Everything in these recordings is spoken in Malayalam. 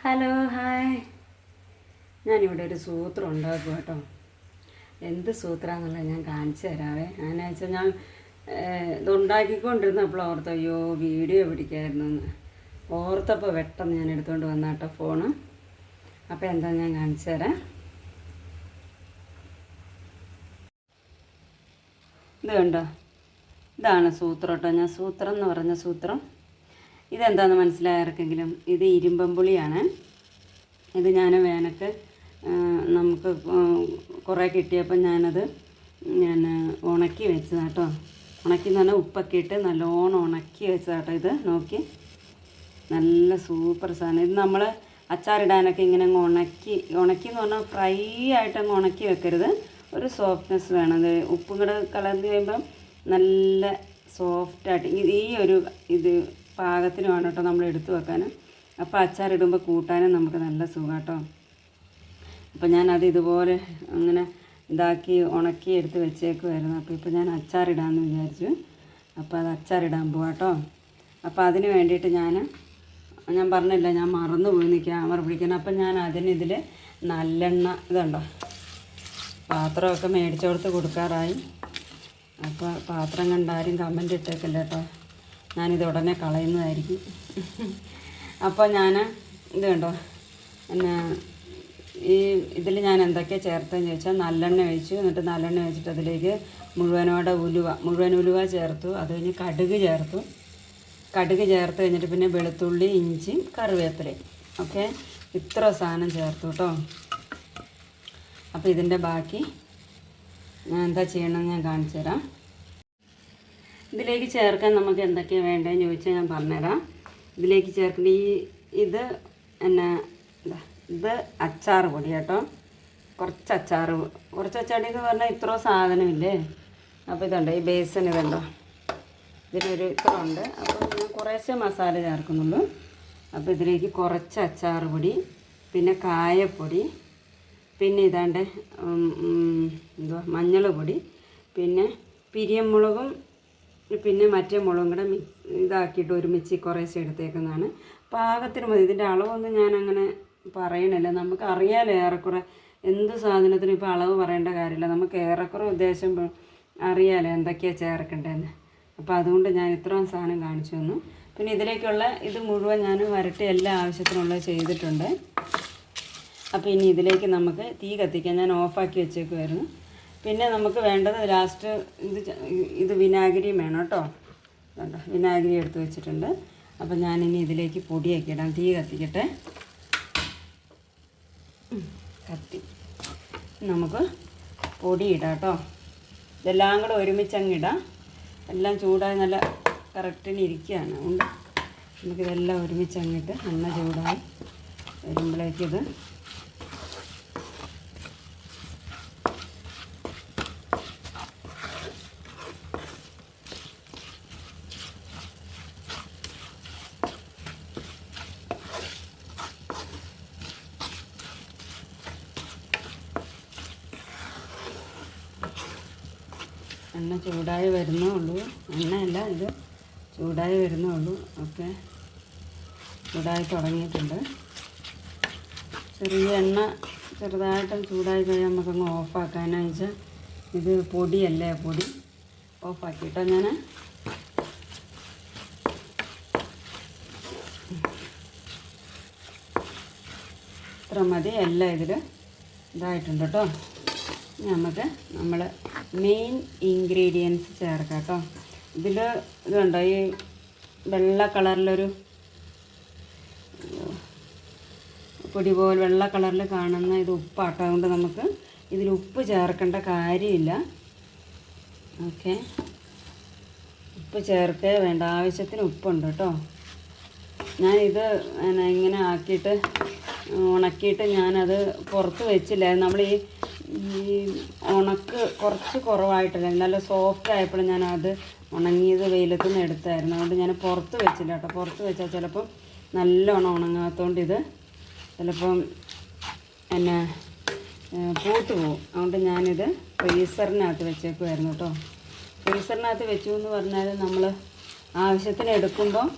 Hello hi. ഞാനിവിടെ ഒരു സൂത്രം ഉണ്ടാക്കും കേട്ടോ. എന്ത് സൂത്രമാണെന്നുള്ളത് ഞാൻ കാണിച്ചു തരാവേ. അങ്ങനെ വെച്ചാൽ ഞാൻ ഇത് ഉണ്ടാക്കിക്കൊണ്ടിരുന്നപ്പോൾ ഓർത്ത് അയ്യോ വീഡിയോ പിടിക്കായിരുന്നു എന്ന് ഓർത്തപ്പോൾ പെട്ടെന്ന് ഞാൻ എടുത്തുകൊണ്ട് വന്ന കേട്ടോ ഫോണ്. അപ്പോൾ എന്താ ഞാൻ കാണിച്ചു തരാം. ഇത് കണ്ടോ? ഇതാണ് സൂത്രം കേട്ടോ. ഞാൻ സൂത്രം എന്ന് പറഞ്ഞ സൂത്രം. ഇതെന്താണെന്ന് മനസ്സിലായവർക്കെങ്കിലും ഇത് ഇരുമ്പമ്പുളിയാണ് ഇത് ഞാൻ വേനക്ക് നമുക്ക് കുറേ കിട്ടിയപ്പോൾ ഞാനത് ഞാൻ ഉണക്കി വെച്ചതാണ് കേട്ടോ ഉണക്കി എന്ന് പറഞ്ഞാൽ ഉപ്പൊക്കെ ഇട്ട് നല്ലോണം ഉണക്കി വെച്ചതാട്ടോ ഇത്. നോക്കി. നല്ല സൂപ്പർ സാധനം. ഇത് നമ്മൾ അച്ചാറിടാനൊക്കെ ഇങ്ങനെ അങ്ങ് ഉണക്കി ഉണക്കി എന്ന് പറഞ്ഞാൽ ഫ്രൈ ആയിട്ട് അങ്ങ് ഉണക്കി വെക്കരുത്. ഒരു സോഫ്റ്റ്നെസ് വേണം. അത് ഉപ്പും കൂടെ കലർന്ന് കഴിയുമ്പം നല്ല സോഫ്റ്റായിട്ട് ഈ ഒരു ഇത് പാകത്തിന് വേണം കേട്ടോ നമ്മൾ എടുത്തു വെക്കാൻ. അപ്പോൾ അച്ചാറിടുമ്പോൾ കൂട്ടാനും നമുക്ക് നല്ല സുഖം കേട്ടോ അപ്പോൾ ഞാനത് ഇതുപോലെ അങ്ങനെ ഇതാക്കി ഉണക്കി എടുത്ത് വെച്ചേക്കുമായിരുന്നു അപ്പോൾ ഇപ്പോൾ ഞാൻ അച്ചാറിടാമെന്ന് വിചാരിച്ചു. അപ്പോൾ അത് അച്ചാറിടാൻ പോവാം കേട്ടോ അപ്പോൾ അതിന് വേണ്ടിയിട്ട് ഞാൻ ഞാൻ പറഞ്ഞില്ല ഞാൻ മറന്നു പോയി ക്യാമറ പിടിക്കണം അപ്പം ഞാൻ അതിന് ഇതിൽ നല്ലെണ്ണ ഇതുണ്ടോ പാത്രമൊക്കെ മേടിച്ചു കൊടുത്ത് കൊടുക്കാറായി. അപ്പോൾ പാത്രം കണ്ടാരും കമന്റ് ഇട്ടേക്കില്ല കേട്ടോ ഞാനിത് ഉടനെ കളയുന്നതായിരിക്കും. അപ്പോൾ ഞാൻ ഇത് കണ്ടോ? പിന്നെ ഈ ഇതിൽ ഞാൻ എന്തൊക്കെയാണ് ചേർത്തതെന്ന് ചോദിച്ചാൽ നല്ലെണ്ണ ഒഴിച്ചു. എന്നിട്ട് നല്ലെണ്ണ ഒഴിച്ചിട്ട് അതിലേക്ക് മുഴുവനോടെ ഉലുവ മുഴുവൻ ഉലുവ ചേർത്തു. അത് കഴിഞ്ഞ് കടുക് ചേർത്തു. കടുക് ചേർത്ത് കഴിഞ്ഞിട്ട് പിന്നെ വെളുത്തുള്ളി ഇഞ്ചി കറിവേപ്പിലയും ഓക്കെ? ഇത്ര സാധനം ചേർത്തു കേട്ടോ അപ്പോൾ ഇതിന്റെ ബാക്കി ഞാൻ എന്താ ചെയ്യണമെന്ന് ഞാൻ കാണിച്ചു തരാം ഇതിലേക്ക് ചേർക്കാൻ നമുക്ക് എന്തൊക്കെയാണ് വേണ്ടതെന്ന് ചോദിച്ചാൽ ഞാൻ പറഞ്ഞുതരാം. ഇതിലേക്ക് ചേർക്കുന്ന ഈ ഇത് എന്നാ ഇതാ, അച്ചാർ പൊടി കേട്ടോ. കുറച്ച് അച്ചാർ കുറച്ച് അച്ചാടി എന്ന് പറഞ്ഞാൽ ഇത്ര സാധനമില്ലേ? അപ്പോൾ ഇതുണ്ട് ഈ ബേസൻ ഇതുണ്ടോ? ഇതിനൊരു ഇത്ര ഉണ്ട്. അപ്പോൾ ഞാൻ കുറേശ്ശെ മസാല ചേർക്കുന്നുള്ളൂ. അപ്പോൾ ഇതിലേക്ക് കുറച്ച് അച്ചാർ പൊടി പിന്നെ കായപ്പൊടി പിന്നെ ഇതാണ്ട് എന്തുവാ മഞ്ഞൾ പൊടി പിന്നെ പിരിയമുളകും പിന്നെ മറ്റേ മുളകും കൂടെ മിക്സ് ഇതാക്കിയിട്ട് ഒരുമിച്ച് കുറേശ്ശെ എടുത്തേക്കുന്നതാണ്. പാകത്തിന് മതി. ഇതിന്റെ അളവൊന്നും ഞാൻ അങ്ങനെ പറയണില്ല. നമുക്ക് അറിയാലോ ഏറെക്കുറെ എന്ത് സാധനത്തിനും ഇപ്പോൾ അളവ് പറയേണ്ട കാര്യമില്ല. നമുക്ക് ഏറെക്കുറെ ഉദ്ദേശം അറിയാമല്ലോ എന്തൊക്കെയാണ് ചേർക്കേണ്ടതെന്ന്. അപ്പോൾ അതുകൊണ്ട് ഞാൻ ഇത്രയും സാധനം കാണിച്ചു തന്നു. പിന്നെ ഇതിലേക്കുള്ള ഇത് മുഴുവൻ ഞാൻ വരട്ടി എല്ലാ ആവശ്യത്തിനുള്ളത് ചെയ്തിട്ടുണ്ട്. അപ്പോൾ ഇനി ഇതിലേക്ക് നമുക്ക് തീ കത്തിക്കാൻ ഞാൻ ഓഫാക്കി വെച്ചേക്കുമായിരുന്നു പിന്നെ നമുക്ക് വേണ്ടത് ലാസ്റ്റ് ഇത് ഇത് വിനാഗിരിയും വേണം കേട്ടോ. കണ്ടോ? വിനാഗിരി എടുത്ത് വെച്ചിട്ടുണ്ട്. അപ്പം ഞാനിനി ഇതിലേക്ക് പൊടിയൊക്കെ ഇടാം. തീ കത്തിക്കട്ടെ. കത്തി. നമുക്ക് പൊടി ഇടാം കേട്ടോ. ഇതെല്ലാം കൂടെ ഒരുമിച്ച് അങ്ങ് ഇടാം. എല്ലാം ചൂടായി നല്ല കറക്റ്റിന് ഇരിക്കുകയാണ്. അതുകൊണ്ട് നമുക്കിതെല്ലാം ഒരുമിച്ച് അങ്ങിട്ട് എണ്ണ ചൂടായി വരുമ്പോഴേക്കിത് എണ്ണ ചൂടായി വരുന്നേ ഉള്ളൂ. എണ്ണയല്ല ഇത് ചൂടായി വരുന്നേ ഉള്ളൂ. ഓക്കെ ചൂടായി തുടങ്ങിയിട്ടുണ്ട്. ചെറിയ എണ്ണ ചെറുതായിട്ട് ചൂടായി കഴിഞ്ഞാൽ നമുക്കങ്ങ് ഓഫാക്കാനാ വെച്ചാൽ ഇത് പൊടിയല്ലേ പൊടി? ഓഫാക്കിയിട്ടോ ഞാൻ ഇത്ര മതി എല്ലാം ഇതിൽ ഇതായിട്ടുണ്ട് കേട്ടോ നമുക്ക് നമ്മൾ മെയിൻ ഇൻഗ്രീഡിയൻസ് ചേർക്കാം കേട്ടോ ഇതിൽ ഇതുണ്ടോ? ഈ വെള്ള കളറിലൊരു പൊടി പോലെ വെള്ള കളറിൽ കാണുന്ന ഇത് ഉപ്പാട്ടോ. അതുകൊണ്ട് നമുക്ക് ഇതിൽ ഉപ്പ് ചേർക്കേണ്ട കാര്യമില്ല. ഓക്കെ. ഉപ്പ് ചേർക്കേ വേണ്ട. ആവശ്യത്തിന് ഉപ്പുണ്ട് കേട്ടോ. ഞാനിത് ഇങ്ങനെ ആക്കിയിട്ട് ഉണക്കിയിട്ട് ഞാനത് പുറത്ത് വെച്ചില്ല. നമ്മൾ ഈ ഈ ഉണക്ക് കുറച്ച് കുറവായിട്ടില്ല. നല്ല സോഫ്റ്റ് ആയപ്പോഴും ഞാനത് ഉണങ്ങിയത് വെയിലത്ത് നിന്ന് എടുത്തായിരുന്നു. അതുകൊണ്ട് ഞാൻ പുറത്ത് വെച്ചില്ല കേട്ടോ. പുറത്ത് വെച്ചാൽ ചിലപ്പം നല്ലോണം ഉണങ്ങാത്തതുകൊണ്ട് ഇത് ചിലപ്പം എന്നെ പൂത്ത് പോവും. അതുകൊണ്ട് ഞാനിത് ഫ്രീസറിനകത്ത് വെച്ചേക്കുമായിരുന്നു കേട്ടോ. ഫ്രീസറിനകത്ത് വെച്ചു എന്ന് പറഞ്ഞാൽ നമ്മൾ ആവശ്യത്തിന് എടുക്കുമ്പോൾ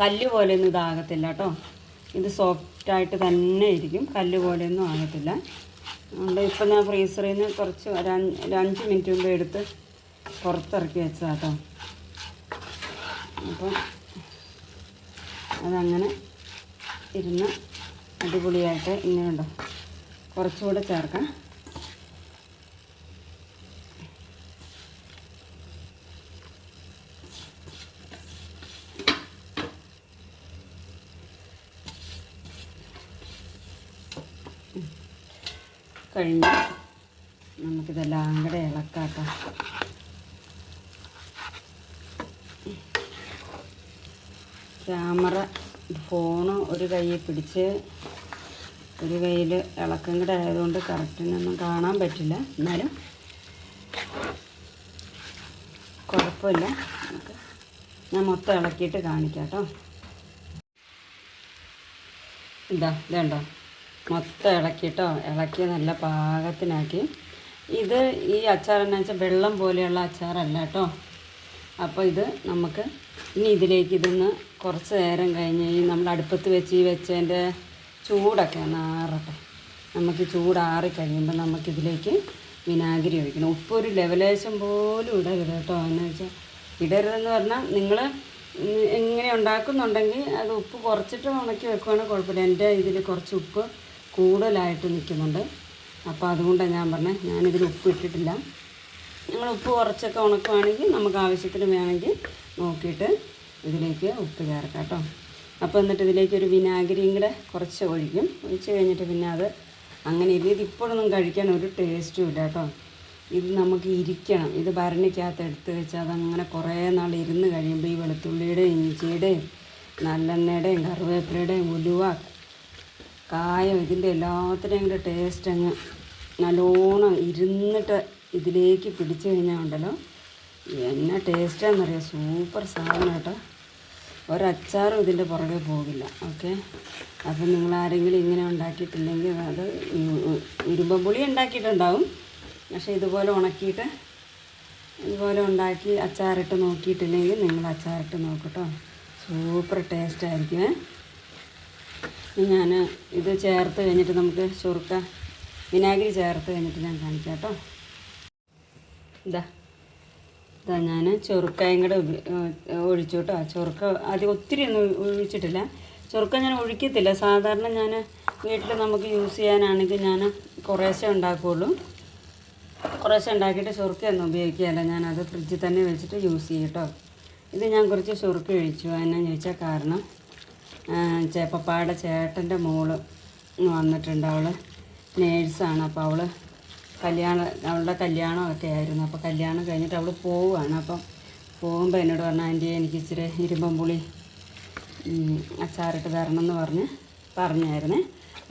കല്ല് പോലെയൊന്നും ഇതാകത്തില്ല കേട്ടോ. ഇത് സോഫ്റ്റായിട്ട് തന്നെ ഇരിക്കും. കല്ല് പോലെയൊന്നും ആകത്തില്ല. അതുകൊണ്ട് ഇപ്പം ഞാൻ ഫ്രീസറിൽ നിന്ന് കുറച്ച് ഒരു അഞ്ച് മിനിറ്റ് മുമ്പ് എടുത്ത് പുറത്തിറക്കി വെച്ചതാട്ടോ. അപ്പം അതങ്ങനെ ഇരുന്ന് അടിപൊളിയായിട്ട് ഇങ്ങനെ ഉണ്ടോ കുറച്ചുകൂടെ ചേർക്കാം. കഴിഞ്ഞ് നമുക്കിതെല്ലാം കൂടെ ഇളക്കാട്ടോ. ക്യാമറ ഫോണ് ഒരു കൈയിൽ പിടിച്ച് ഒരു കയ്യിൽ ഇളക്കം കൂടെ ആയതുകൊണ്ട് കറക്റ്റിനൊന്നും കാണാൻ പറ്റില്ല. എന്നാലും കുഴപ്പമില്ല. നമുക്ക് ഞാൻ മൊത്തം ഇളക്കിയിട്ട് കാണിക്കാം കേട്ടോ. ഇതാ ഇതുണ്ടോ? മൊത്തം ഇളക്കിയിട്ടോ ഇളക്കി നല്ല പാകത്തിനാക്കി. ഇത് ഈ അച്ചാർ എന്ന് വെച്ചാൽ വെള്ളം പോലെയുള്ള അച്ചാറല്ല കേട്ടോ. അപ്പോൾ ഇത് നമുക്ക് ഇനി ഇതിലേക്ക് ഇതൊന്ന് കുറച്ച് നേരം കഴിഞ്ഞ് ഈ നമ്മൾ അടുപ്പത്ത് വെച്ച് ഈ വെച്ചതിന്റെ ചൂടൊക്കെ ഒന്ന് ആറട്ടെ. നമുക്ക് ചൂടാറി കഴിയുമ്പോൾ നമുക്കിതിലേക്ക് വിനാഗിരി ഒഴിക്കണം. ഉപ്പ് ഒരു ലെവലേശം പോലും ഇടരുത് കേട്ടോ. എന്ന് വെച്ചാൽ ഇടരുതെന്ന് പറഞ്ഞാൽ നിങ്ങൾ എങ്ങനെ ഉണ്ടാക്കുന്നുണ്ടെങ്കിൽ അത് ഉപ്പ് കുറച്ചിട്ട് ഉണക്കി വെക്കുവാണെങ്കിൽ കുഴപ്പമില്ല. എന്റെ ഇതിൽ കുറച്ച് ഉപ്പ് കൂടുതലായിട്ട് നിൽക്കുന്നുണ്ട്. അപ്പോൾ അതുകൊണ്ടാണ് ഞാൻ പറഞ്ഞത് ഞാനിതിൽ ഉപ്പ് ഇട്ടിട്ടില്ല. നിങ്ങൾ ഉപ്പ് കുറച്ചൊക്കെ ഉണക്കുവാണെങ്കിൽ നമുക്ക് ആവശ്യത്തിന് വേണമെങ്കിൽ നോക്കിയിട്ട് ഇതിലേക്ക് ഉപ്പ് ചേർക്കാം കേട്ടോ. അപ്പോൾ എന്നിട്ട് ഇതിലേക്ക് ഒരു വിനാഗിരിയും കൂടെ കുറച്ച് ഒഴിക്കും. ഒഴിച്ച് കഴിഞ്ഞിട്ട് പിന്നെ അത് അങ്ങനെ ഇത് ഇപ്പോഴൊന്നും കഴിക്കാൻ ഒരു ടേസ്റ്റും ഇല്ല കേട്ടോ. ഇത് നമുക്ക് ഇരിക്കണം. ഇത് ഭരണിക്കകത്ത് എടുത്ത് വെച്ച് അതങ്ങനെ കുറേ നാൾ ഇരുന്ന് കഴിയുമ്പോൾ ഈ വെളുത്തുള്ളിയുടെയും ഇഞ്ചിയുടെയും നല്ലെണ്ണയുടെയും കറിവേപ്പിലയുടെയും ഉലുവ കായം ഇതിന്റെ എല്ലാത്തിനും കൂടെ ടേസ്റ്റ് അങ്ങ് നല്ലോണം ഇരുന്നിട്ട് ഇതിലേക്ക് പിടിച്ചു കഴിഞ്ഞാൽ ഉണ്ടല്ലോ. എന്നാ ടേസ്റ്റാണെന്നറിയാം സൂപ്പർ സാധനം കേട്ടോ. ഒരച്ചാറും ഇതിന്റെ പുറകെ പോകില്ല ഓക്കെ അപ്പം നിങ്ങൾ ആരെങ്കിലും ഇങ്ങനെ ഉണ്ടാക്കിയിട്ടില്ലെങ്കിൽ അത് ഇരുമ്പമ്പുളി ഉണ്ടാക്കിയിട്ടുണ്ടാവും. പക്ഷേ ഇതുപോലെ ഉണക്കിയിട്ട് ഇതുപോലെ ഉണ്ടാക്കി അച്ചാറിട്ട് നോക്കിയിട്ടില്ലെങ്കിൽ നിങ്ങൾ അച്ചാറിട്ട് നോക്കട്ടോ സൂപ്പർ ടേസ്റ്റ് ആയിരിക്കുമേ ഞാൻ ഇത് ചേർത്ത് കഴിഞ്ഞിട്ട് നമുക്ക് ചുറുക്ക വിനാഗിരി ചേർത്ത് കഴിഞ്ഞിട്ട് ഞാൻ കാണിക്കാം കേട്ടോ. ഇതാ. ഇതാ ഞാൻ ചൊറുക്കായും കൂടെ ഒഴിച്ചു കേട്ടോ. ചൊറുക്ക ഒത്തിരി ഒന്നും ഒഴിച്ചിട്ടില്ല. ചൊറുക്ക ഞാൻ ഒഴിക്കത്തില്ല. സാധാരണ ഞാൻ വീട്ടിൽ നമുക്ക് യൂസ് ചെയ്യാനാണെങ്കിൽ ഞാൻ കുറേശ്ശെ ഉണ്ടാക്കുകയുള്ളൂ കുറേശ്ശെ ഉണ്ടാക്കിയിട്ട് ചൊറുക്കൊന്നും ഉപയോഗിക്കുകയല്ല ഞാനത് ഫ്രിഡ്ജിൽ തന്നെ വെച്ചിട്ട് യൂസ് ചെയ്യും കേട്ടോ. ഇത് ഞാൻ കുറച്ച് ചൊറുക്ക ഒഴിച്ചു. എന്നാന്ന് ചോദിച്ചാൽ കാരണം ചേ പപ്പായുടെ ചേട്ടന്റെ മോൾ വന്നിട്ടുണ്ട് അവൾ നേഴ്സാണ്. അപ്പോൾ അവൾ കല്യാണം അവളുടെ കല്യാണമൊക്കെ ആയിരുന്നു. അപ്പോൾ കല്യാണം കഴിഞ്ഞിട്ട് അവൾ പോവുകയാണ്. അപ്പം പോകുമ്പോൾ എന്നോട് പറഞ്ഞു ആന്റി എനിക്ക് ഇച്ചിരി ഇരുമ്പം പുളി അച്ചാറിട്ട് തരണം എന്ന് പറഞ്ഞ് പറഞ്ഞായിരുന്നേ.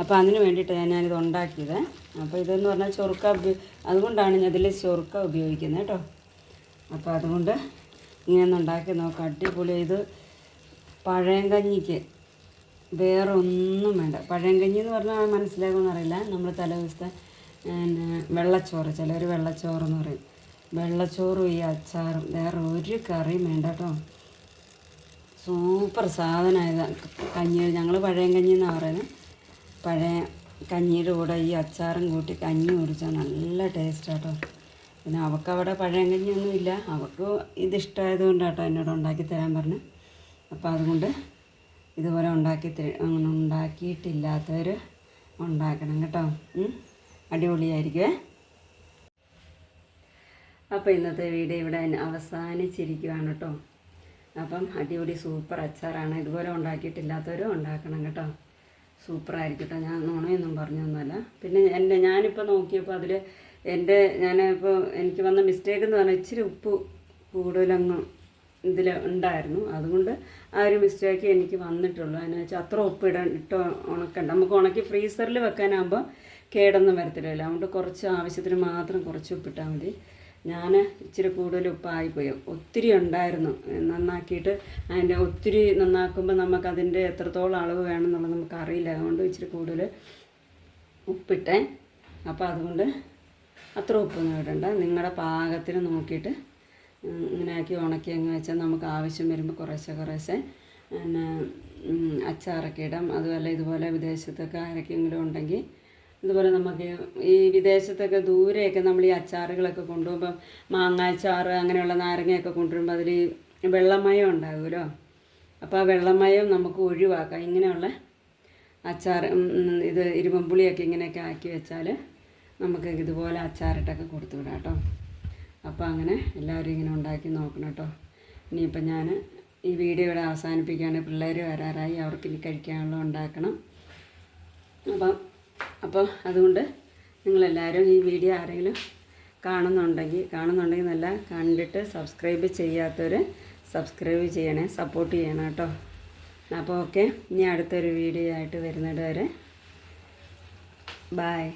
അപ്പോൾ അതിന് വേണ്ടിയിട്ട് ഞാൻ ഞാനിത് ഉണ്ടാക്കിയത്. അപ്പോൾ ഇതെന്ന് പറഞ്ഞാൽ ചൊറുക്ക അതുകൊണ്ടാണ് ഞാൻ ഇതിൽ ചൊറുക്ക ഉപയോഗിക്കുന്നത് കേട്ടോ. അപ്പോൾ അതുകൊണ്ട് ഇങ്ങനെ ഒന്ന് ഉണ്ടാക്കി നോക്കാം. അടിപൊളി ഇത് പഴയങ്കഞ്ഞിക്ക്. വേറെ ഒന്നും വേണ്ട. പഴങ്കഞ്ഞി എന്ന് പറഞ്ഞാൽ മനസ്സിലാകുമെന്ന് അറിയില്ല. നമ്മൾ തലേ ദിവസത്തെ പിന്നെ വെള്ളച്ചോറ് ചിലർ വെള്ളച്ചോറ് എന്ന് പറയും. വെള്ളച്ചോറും ഈ അച്ചാറും വേറെ ഒരു കറിയും വേണ്ട കേട്ടോ സൂപ്പർ സാധനമായത് കഞ്ഞി ഞങ്ങൾ പഴയ കഞ്ഞി എന്നാണ് പറയുന്നത് പഴയ കഞ്ഞിയുടെ കൂടെ ഈ അച്ചാറും കൂട്ടി കഞ്ഞി കുടിച്ചാൽ നല്ല ടേസ്റ്റ് കേട്ടോ പിന്നെ അവക്കവിടെ പഴയ കഞ്ഞിയൊന്നുമില്ല അവൾക്ക് ഇതിഷ്ടമായത് കൊണ്ടാട്ടോ എന്നോട് ഉണ്ടാക്കി തരാൻ പറഞ്ഞു. അപ്പോൾ അതുകൊണ്ട് ഇതുപോലെ ഉണ്ടാക്കി ഉണ്ടാക്കിയിട്ടില്ലാത്തവർ ഉണ്ടാക്കണം കേട്ടോ. അടിപൊളിയായിരിക്കുമേ അപ്പോൾ ഇന്നത്തെ വീഡിയോ ഇവിടെ അവസാനിച്ചിരിക്കുകയാണ് കേട്ടോ. അപ്പം അടിപൊളി സൂപ്പർ അച്ചാറാണ്. ഇതുപോലെ ഉണ്ടാക്കിയിട്ടില്ലാത്തവരും ഉണ്ടാക്കണം കേട്ടോ. സൂപ്പറായിരിക്കും കേട്ടോ. ഞാൻ നുണയൊന്നും പറഞ്ഞൊന്നുമല്ല. പിന്നെ എന്റെ ഞാനിപ്പോൾ നോക്കിയപ്പോൾ അതിൽ എന്റെ ഞാനിപ്പോൾ എനിക്ക് വന്ന മിസ്റ്റേക്ക് എന്ന് പറഞ്ഞാൽ ഇച്ചിരി ഉപ്പ് കൂടുതലങ്ങ് ഇതിൽ ഉണ്ടായിരുന്നു. അതുകൊണ്ട് ആ ഒരു മിസ്റ്റേക്ക് എനിക്ക് വന്നിട്ടുള്ളൂ. എന്ന് വെച്ചാൽ അത്ര ഉപ്പ് ഇട ഇട്ട് ഉണക്കണ്ട. നമുക്ക് ഉണക്കി ഫ്രീസറിൽ വെക്കാനാകുമ്പോൾ കേടൊന്നും വരത്തില്ലല്ലോ അതുകൊണ്ട് കുറച്ച് ആവശ്യത്തിന് മാത്രം കുറച്ച് ഉപ്പിട്ടാൽ മതി. ഞാൻ ഇച്ചിരി കൂടുതൽ ഉപ്പായിപ്പോയി. ഒത്തിരി ഉണ്ടായിരുന്നു. നന്നാക്കിയിട്ട് അതിന്റെ ഒത്തിരി നന്നാക്കുമ്പോൾ നമുക്ക് നമുക്കതിന്റെ എത്രത്തോളം അളവ് വേണമെന്നുള്ളത് നമുക്കറിയില്ല അതുകൊണ്ട് ഇച്ചിരി കൂടുതൽ ഉപ്പിട്ടേ. അപ്പോൾ അതുകൊണ്ട് അത്ര ഉപ്പൊന്നും ഇടണ്ട. നിങ്ങളുടെ പാകത്തിന് നോക്കിയിട്ട് ഇങ്ങനെ ആക്കി ഉണക്കി അങ്ങ് വെച്ചാൽ നമുക്ക് ആവശ്യം വരുമ്പോൾ കുറേശ്ശെ കുറേശ്ശെ പിന്നെ അച്ചാറൊക്കെ ഇടാം. അതുപോലെ ഇതുപോലെ വിദേശത്തൊക്കെ ആരൊക്കെയെങ്കിലും ഉണ്ടെങ്കിൽ ഇതുപോലെ നമുക്ക് ഈ വിദേശത്തൊക്കെ ദൂരെയൊക്കെ നമ്മൾ ഈ അച്ചാറുകളൊക്കെ കൊണ്ടുപോകുമ്പം മാങ്ങ അച്ചാറ് അങ്ങനെയുള്ള നാരങ്ങയൊക്കെ കൊണ്ടുവരുമ്പോൾ അതിൽ വെള്ളമയം ഉണ്ടാകുമല്ലോ. അപ്പോൾ ആ വെള്ളമയം നമുക്ക് ഒഴിവാക്കാം. ഇങ്ങനെയുള്ള അച്ചാർ ഇത് ഇരുമ്പുളിയൊക്കെ ഇങ്ങനെയൊക്കെ ആക്കി വെച്ചാൽ നമുക്ക് ഇതുപോലെ അച്ചാറിട്ടൊക്കെ കൊടുത്തു വിടാം കേട്ടോ. അപ്പോൾ അങ്ങനെ എല്ലാവരും ഇങ്ങനെ ഉണ്ടാക്കി നോക്കണം കേട്ടോ. ഇനിയിപ്പോൾ ഞാൻ ഈ വീഡിയോ ഇവിടെ അവസാനിപ്പിക്കുകയാണ് പിള്ളേർ വരാറായി. അവർക്ക് ഇനി കഴിക്കാനുള്ള ഉണ്ടാക്കണം. അപ്പം അപ്പോൾ അതുകൊണ്ട് നിങ്ങളെല്ലാവരും ഈ വീഡിയോ ആരെങ്കിലും കാണുന്നുണ്ടെങ്കിൽ കാണുന്നുണ്ടെങ്കിൽ നല്ല കണ്ടിട്ട് സബ്സ്ക്രൈബ് ചെയ്യാത്തവർ സബ്സ്ക്രൈബ് ചെയ്യണേ സപ്പോർട്ട് ചെയ്യണം കേട്ടോ. അപ്പോൾ ഓക്കെ ഇനി അടുത്തൊരു വീഡിയോ ആയിട്ട് വരുന്നത് വരെ. ബായ്.